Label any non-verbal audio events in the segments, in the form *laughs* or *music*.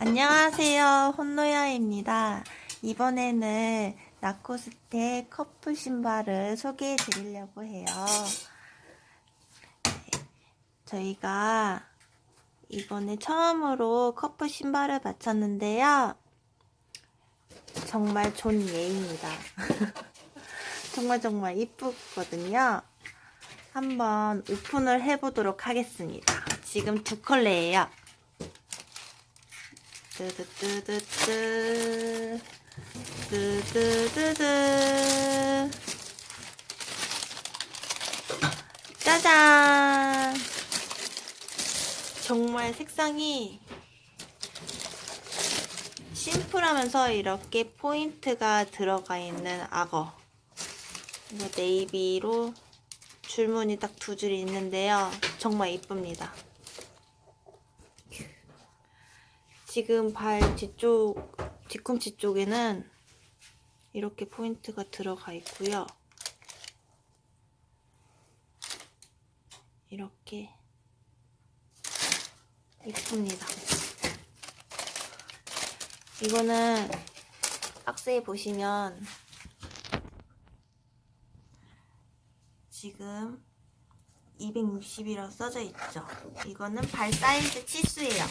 안녕하세요. 혼노야입니다. 이번에는 라코스테 커플 신발을 소개해 드리려고 해요. 네, 저희가 이번에 처음으로 커플 신발을 맞췄는데요. 정말 좋은 예입니다. *laughs* 정말 정말 이쁘거든요. 한번 오픈을 해보도록 하겠습니다. 지금 두 컬레예요. 뜨드뜨드뜨 뜨드뜨드 짜잔. 정말 색상이 심플하면서 이렇게 포인트가 들어가 있는 악어. 네이비로 줄무늬 딱 두 줄이 있는데요. 정말 이쁩니다 지금 발 뒤쪽, 뒤꿈치 쪽에는 이렇게 포인트가 들어가 있고요. 이렇게 이쁩니다. 이거는 박스에 보시면 지금 260이라고 써져 있죠. 이거는 발 사이즈 치수예요.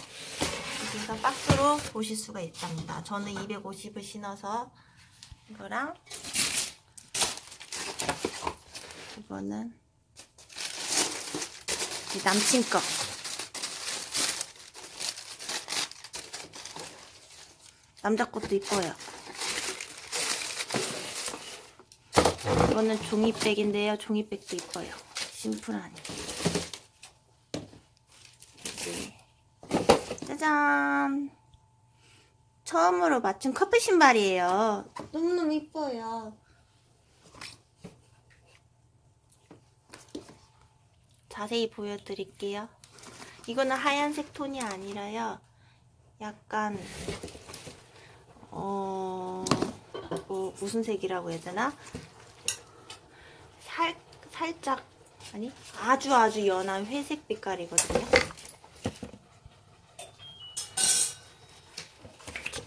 여기서 박스로 보실 수가 있답니다. 저는 250을 신어서 이거랑 이거는 제 남친 거 남자 것도 이뻐요. 이거는 종이백인데요. 종이백도 이뻐요. 심플하니. 네. 짜잔! 처음으로 맞춘 커플 신발이에요. 너무너무 이뻐요. 자세히 보여드릴게요. 이거는 하얀색 톤이 아니라요. 약간, 어, 뭐, 무슨 색이라고 해야 되나? 살, 살짝, 아니, 아주 아주 연한 회색 빛깔이거든요.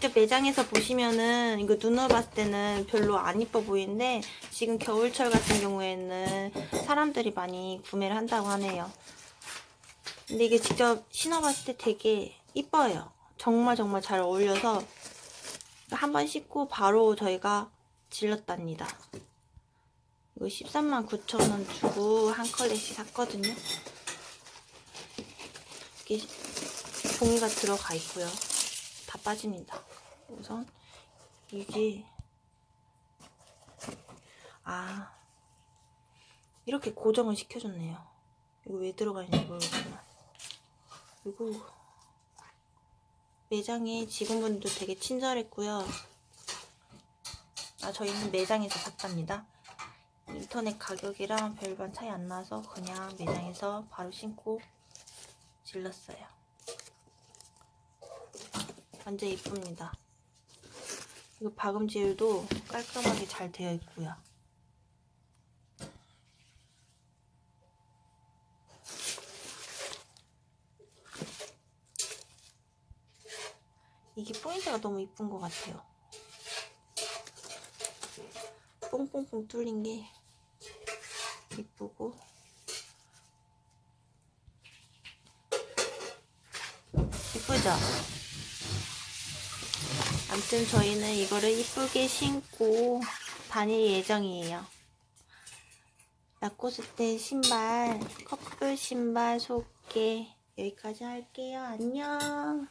직접 매장에서 보시면은 이거 눈으로 봤을 때는 별로 안 이뻐 보이는데 지금 겨울철 같은 경우에는 사람들이 많이 구매를 한다고 하네요. 근데 이게 직접 신어봤을 때 되게 이뻐요. 정말 정말 잘 어울려서 한번 신고 바로 저희가 질렀답니다. 이거 13만 9천 원 주고 한 컬레씩 샀거든요. 이게 종이가 들어가 있고요. 다 빠집니다. 우선 이게 아 이렇게 고정을 시켜줬네요. 이거 왜 들어가 있는지 모르겠지만 그리고 매장에 직원분도 되게 친절했고요. 아 저희는 매장에서 샀답니다. 인터넷 가격이랑 별반 차이 안 나서 그냥 매장에서 바로 신고 질렀어요. 완전 이쁩니다. 이거 박음질도 깔끔하게 잘 되어 있고요. 이게 포인트가 너무 이쁜 것 같아요. 뽕뽕뽕 뚫린 게 이쁘고 이쁘죠? 아무튼 저희는 이거를 이쁘게 신고 다닐 예정이에요. 라코스테 신발, 커플 신발 소개 여기까지 할게요. 안녕.